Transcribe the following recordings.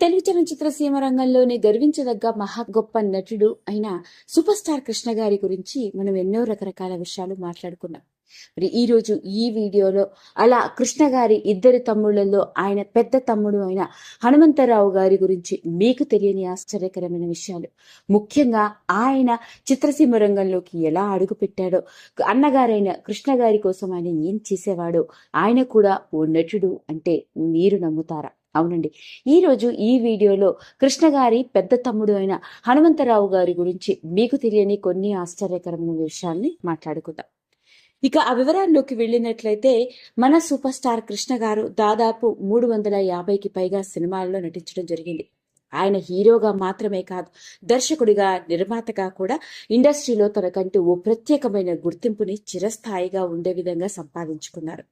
తెలుగు చలనచిత్ర సీమ రంగంలోనే గర్వించదగ్గ మహా గొప్ప నటుడు అయిన సూపర్ స్టార్ కృష్ణ గారి గురించి మనం ఎన్నో రకరకాల విషయాలు మాట్లాడుకున్నాం. మరి ఈ రోజు ఈ వీడియోలో అలా కృష్ణ గారి ఇద్దరు తమ్ముళ్ళలో ఆయన పెద్ద తమ్ముడు అయిన హనుమంతరావు గారి గురించి మీకు తెలియని ఆశ్చర్యకరమైన విషయాలు. ముఖ్యంగా ఆయన చిత్రసీమ రంగంలోకి ఎలా అడుగు పెట్టాడో అన్నగారైన కృష్ణ గారి కోసం ఆయన ఏం చేసేవాడో ఆయన కూడా ఓ నటుడు అంటే మీరు నమ్ముతారా? అవునండి. ఈరోజు ఈ వీడియోలో కృష్ణ గారి పెద్ద తమ్ముడు అయిన హనుమంతరావు గారి గురించి మీకు తెలియని కొన్ని ఆశ్చర్యకరమైన విషయాల్ని మాట్లాడుకుందాం. ఇక ఆ వివరాల్లోకి వెళ్ళినట్లయితే మన సూపర్ స్టార్ కృష్ణ గారు దాదాపు మూడు వందల యాభైకి పైగా సినిమాల్లో నటించడం జరిగింది. ఆయన హీరోగా మాత్రమే కాదు దర్శకుడిగా నిర్మాతగా కూడా ఇండస్ట్రీలో తనకంటూ ఓ ప్రత్యేకమైన గుర్తింపుని చిరస్థాయిగా ఉండే విధంగా సంపాదించుకున్నారు.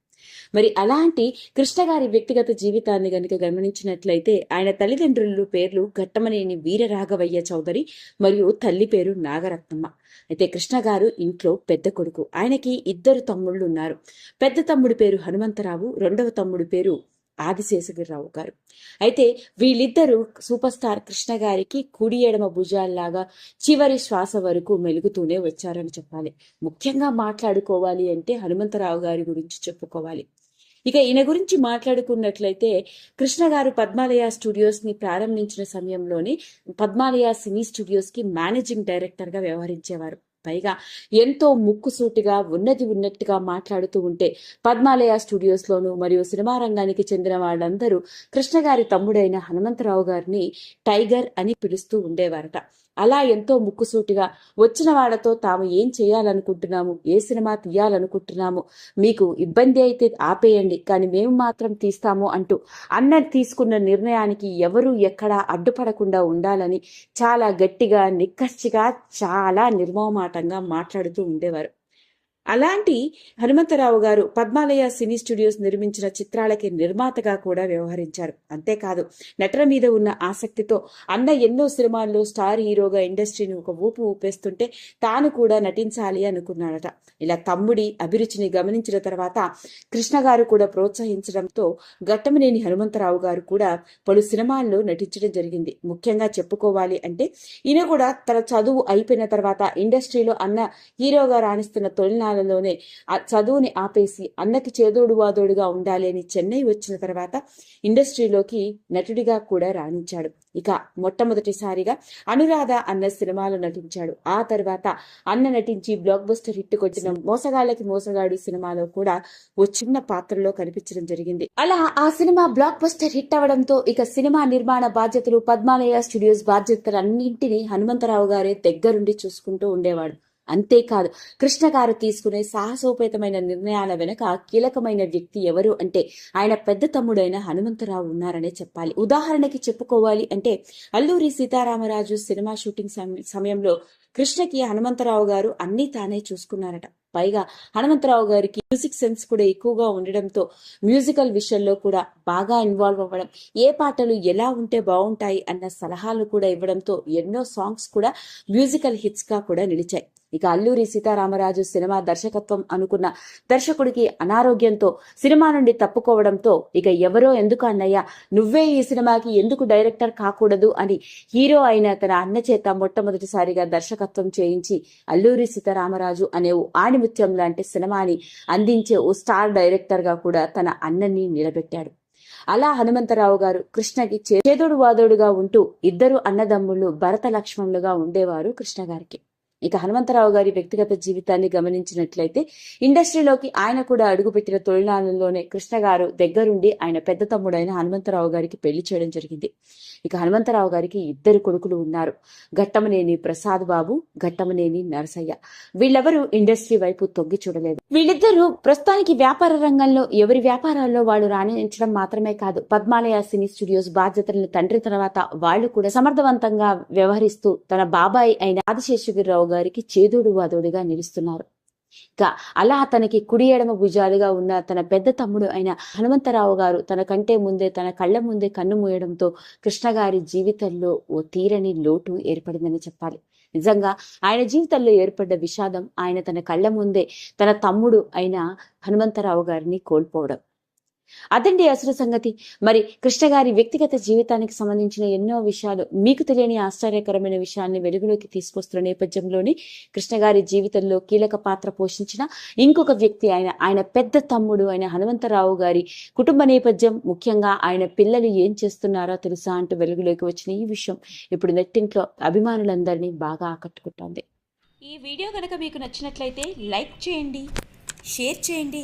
మరి అలాంటి కృష్ణ గారి వ్యక్తిగత జీవితాన్ని గనుక గమనించినట్లయితే ఆయన తల్లిదండ్రుల పేర్లు ఘట్టమనేని వీరరాఘవయ్య చౌదరి మరియు తల్లి పేరు నాగరత్నమ్మ. అయితే కృష్ణ గారు ఇంట్లో పెద్ద కొడుకు. ఆయనకి ఇద్దరు తమ్ముళ్ళు ఉన్నారు పెద్ద తమ్ముడి పేరు హనుమంతరావు రెండవ తమ్ముడి పేరు ఆదిశేషగిరిరావు గారు. అయితే వీళ్ళిద్దరూ సూపర్ స్టార్ కృష్ణ గారికి కుడి ఎడమ భుజాల్లాగా చివరి శ్వాస వరకు మెలుగుతూనే వచ్చారని చెప్పాలి. ముఖ్యంగా మాట్లాడుకోవాలి అంటే హనుమంతరావు గారి గురించి చెప్పుకోవాలి. ఇక ఈయన గురించి మాట్లాడుకున్నట్లయితే కృష్ణ గారు పద్మాలయ స్టూడియోస్ని ప్రారంభించిన సమయంలోనే పద్మాలయ సినీ స్టూడియోస్కి మేనేజింగ్ డైరెక్టర్గా వ్యవహరించేవారు. పైగా ఎంతో ముక్కుసూటిగా ఉన్నది ఉన్నట్టుగా మాట్లాడుతూ ఉంటే పద్మాలయ స్టూడియోస్లోను మరియు సినిమా రంగానికి చెందిన వాళ్ళందరూ కృష్ణ గారి తమ్ముడైన హనుమంతరావు గారిని టైగర్ అని పిలుస్తూ ఉండేవారట. అలా ఎంతో ముక్కుసూటిగా వచ్చిన వాళ్ళతో తాము ఏం చేయాలనుకుంటున్నాము ఏ సినిమా తీయాలనుకుంటున్నాము మీకు ఇబ్బంది అయితే ఆపేయండి కానీ మేము మాత్రం తీస్తాము అంటూ అన్న తీసుకున్న నిర్ణయానికి ఎవరు ఎక్కడా అడ్డుపడకుండా ఉండాలని చాలా గట్టిగా నిక్కచ్చిగా చాలా మాట్లాడుతూ ఉండేవారు. అలాంటి హనుమంతరావు గారు పద్మాలయ సినీ స్టూడియోస్ నిర్మించిన చిత్రాలకి నిర్మాతగా కూడా వ్యవహరించారు. అంతేకాదు నటన మీద ఉన్న ఆసక్తితో అన్న ఎన్నో సినిమాల్లో స్టార్ హీరోగా ఇండస్ట్రీని ఒక ఊపు ఊపేస్తుంటే తాను కూడా నటించాలి అనుకున్నాడట. ఇలా తమ్ముడి అభిరుచిని గమనించిన తర్వాత కృష్ణ గారు కూడా ప్రోత్సహించడంతో ఘట్టమనేని హనుమంతరావు గారు కూడా పలు సినిమాల్లో నటించడం జరిగింది. ముఖ్యంగా చెప్పుకోవాలి అంటే ఈయన కూడా తన చదువు అయిపోయిన తర్వాత ఇండస్ట్రీలో అన్న హీరోగా రాణిస్తున్న తొలినాళ్ళలోనే ఆ చదువుని ఆపేసి అన్నకి చేదోడు వాదోడుగా ఉండాలి అని చెన్నై వచ్చిన తర్వాత ఇండస్ట్రీలోకి నటుడిగా కూడా రాణించాడు. ఇక మొట్టమొదటిసారిగా అనురాధ అన్న సినిమాలో నటించాడు. ఆ తర్వాత అన్న నటించి బ్లాక్ బస్టర్ హిట్ కొట్టిన మోసగాళ్ళకి మోసగాడు సినిమాలో కూడా ఓ చిన్న పాత్రలో కనిపించడం జరిగింది. అలా ఆ సినిమా బ్లాక్ బస్టర్ హిట్ అవడంతో ఇక సినిమా నిర్మాణ బాధ్యతలు పద్మాలయ స్టూడియోస్ బాధ్యతలన్నింటినీ హనుమంతరావు గారే దగ్గరుండి చూసుకుంటూ ఉండేవాడు. అంతేకాదు కృష్ణ గారు తీసుకునే సాహసోపేతమైన నిర్ణయాల వెనుక కీలకమైన వ్యక్తి ఎవరు అంటే ఆయన పెద్ద తమ్ముడైన హనుమంతరావు ఉన్నారనే చెప్పాలి. ఉదాహరణకి చెప్పుకోవాలి అంటే అల్లూరి సీతారామరాజు సినిమా షూటింగ్ సమ- సమయంలో కృష్ణకి హనుమంతరావు గారు అన్నీ తానే చూసుకున్నారట. పైగా హనుమంతరావు గారికి మ్యూజిక్ సెన్స్ కూడా ఎక్కువగా ఉండడంతో మ్యూజికల్ విషయంలో కూడా బాగా ఇన్వాల్వ్ అవ్వడం ఏ పాటలు ఎలా ఉంటే బాగుంటాయి అన్న సలహాలు కూడా ఇవ్వడంతో ఎన్నో సాంగ్స్ కూడా మ్యూజికల్ హిట్స్గా కూడా నిలిచాయి. ఇక అల్లూరి సీతారామరాజు సినిమా దర్శకత్వం అనుకున్న దర్శకుడికి అనారోగ్యంతో సినిమా నుండి తప్పుకోవడంతో ఇక ఎవరో ఎందుకు అన్నయ్య నువ్వే ఈ సినిమాకి ఎందుకు డైరెక్టర్ కాకూడదు అని హీరో అయిన తన అన్న చేత మొట్టమొదటిసారిగా దర్శకత్వం చేయించి అల్లూరి సీతారామరాజు అనే ఓ ఆణిముత్యం లాంటి సినిమాని అందించే ఓ స్టార్ డైరెక్టర్గా కూడా తన అన్నని నిలబెట్టాడు. అలా హనుమంతరావు గారు కృష్ణకి చేదోడు వాదోడుగా ఉంటూ ఇద్దరు అన్నదమ్ముళ్ళు భరత లక్ష్మణులుగా ఉండేవారు కృష్ణ గారికి. ఇక హనుమంతరావు గారి వ్యక్తిగత జీవితాన్ని గమనించినట్లయితే ఇండస్ట్రీలోకి ఆయన కూడా అడుగుపెట్టిన తొలినాళ్ళలోనే కృష్ణ గారు దగ్గరుండి ఆయన పెద్ద తమ్ముడైన హనుమంతరావు గారికి పెళ్ళి చేయడం జరిగింది. ఇక హనుమంతరావు గారికి ఇద్దరు కొడుకులు ఉన్నారు. ఘట్టమనేని ప్రసాద్ బాబు ఘట్టమనేని నరసయ్య. వీళ్ళెవరూ ఇండస్ట్రీ వైపు తొంగి చూడలేదు. వీళ్ళిద్దరూ ప్రస్తుతానికి వ్యాపార రంగంలో ఎవరి వ్యాపారాల్లో వాళ్ళు రాణించడం మాత్రమే కాదు పద్మాలయ సినీ స్టూడియోస్ బాధ్యతలను తండ్రి తర్వాత వాళ్ళు కూడా సమర్థవంతంగా వ్యవహరిస్తూ తన బాబాయి అయిన ఆదిశేషగిరిరావు గారికి చేదోడు వాదోడుగా నిలుస్తున్నారు. ఇక అలా తనకి కుడి ఎడమ భుజాలుగా ఉన్న తన పెద్ద తమ్ముడు అయిన హనుమంతరావు గారు తన కంటే ముందే తన కళ్ళ ముందే కన్ను మూయడంతో కృష్ణ గారి జీవితంలో ఓ తీరని లోటు ఏర్పడిందని చెప్పాలి. నిజంగా ఆయన జీవితంలో ఏర్పడ్డ విషాదం ఆయన తన కళ్ళ ముందే తన తమ్ముడు అయిన హనుమంతరావు గారిని కోల్పోవడం. అదండి అసలు సంగతి. మరి కృష్ణ గారి వ్యక్తిగత జీవితానికి సంబంధించిన ఎన్నో విషయాలు మీకు తెలియని ఆశ్చర్యకరమైన విషయాన్ని వెలుగులోకి తీసుకొస్తున్న నేపథ్యంలోనే కృష్ణ గారి జీవితంలో కీలక పాత్ర పోషించిన ఇంకొక వ్యక్తి ఆయన ఆయన పెద్ద తమ్ముడు ఆయన హనుమంతరావు గారి కుటుంబ నేపథ్యం ముఖ్యంగా ఆయన పిల్లలు ఏం చేస్తున్నారో తెలుసా అంటూ వెలుగులోకి వచ్చిన ఈ విషయం ఇప్పుడు నెట్టింట్లో అభిమానులందరినీ బాగా ఆకట్టుకుంటోంది. ఈ వీడియో కనుక మీకు నచ్చినట్లయితే లైక్ చేయండి షేర్ చేయండి